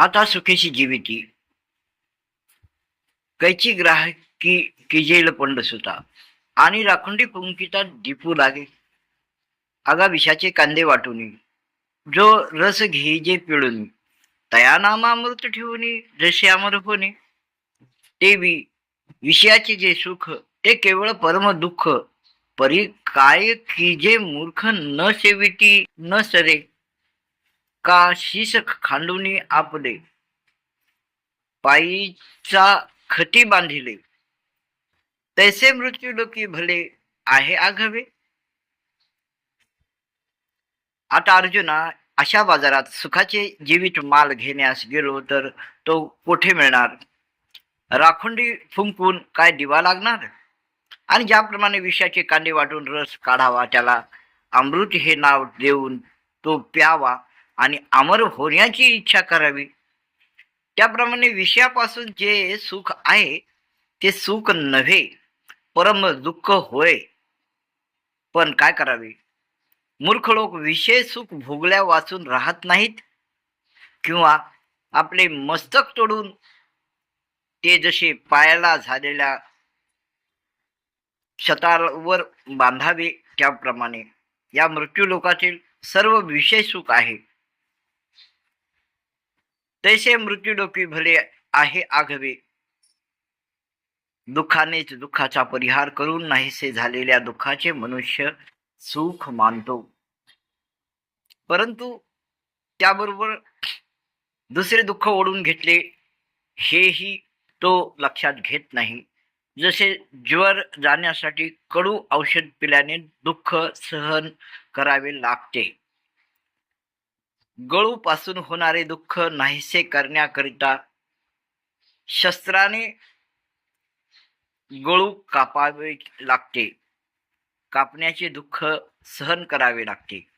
आता सुखेशी जीविती. कैची ग्राहकी किजेल पंड सुता. आणि राखुंडी कुंकिता दिपू लागे. आगा विषाचे कांदे वाटून जो रस घेजे पिळून तया नामामृत ठेवून जसे अमर होणे. ते विषयाचे जे सुख ते केवळ परम दुःख. परी काय की जे मूर्ख न सेविती न सरे. का शीश खांडूनी आपले पायीचा खती बांधिले? तैसे मृत्यू लोकी भले आहे आघावे? आता अर्जुना अशा बाजारात सुखाचे जीवित माल घेण्यास गेलो तर तो कोठे मिळणार? राखुंडी फुंकून काय दिवा लागणार? आणि ज्याप्रमाणे विषाचे कांदे वाटून रस काढावा त्याला अमृत हे नाव देऊन तो प्यावा. आणि अमर होण्याची इच्छा करावी. त्याप्रमाणे विषयापासून जे सुख आहे ते सुख नव्हे परम दुःख होय. पण काय करावे? मूर्ख लोक विषय सुख भोगल्या वाचून राहत नाहीत? किंवा आपले मस्तक तोडून ते जसे पायाला झालेल्या शतावर बांधावे त्याप्रमाणे या मृत्यू लोकातील सर्व विषय सुख आहे. तैसे मृत्यू डोकी भले आहे आघवे. दुःखानेच दुःखाचा परिहार करून नाहीसे झालेल्या दुःखाचे मनुष्य सुख मानतो. परंतु त्याबरोबर दुसरे दुःख ओढून घेतले हेही तो लक्षात घेत नाही. जसे ज्वर जाण्यासाठी कडू औषध पिल्याने दुःख सहन करावे लागते. गळू पासून होणारे दुःख नाहीसे करण्याकरिता शस्त्राने गळू कापावे लागते. कापण्याचे दुःख सहन करावे लागते.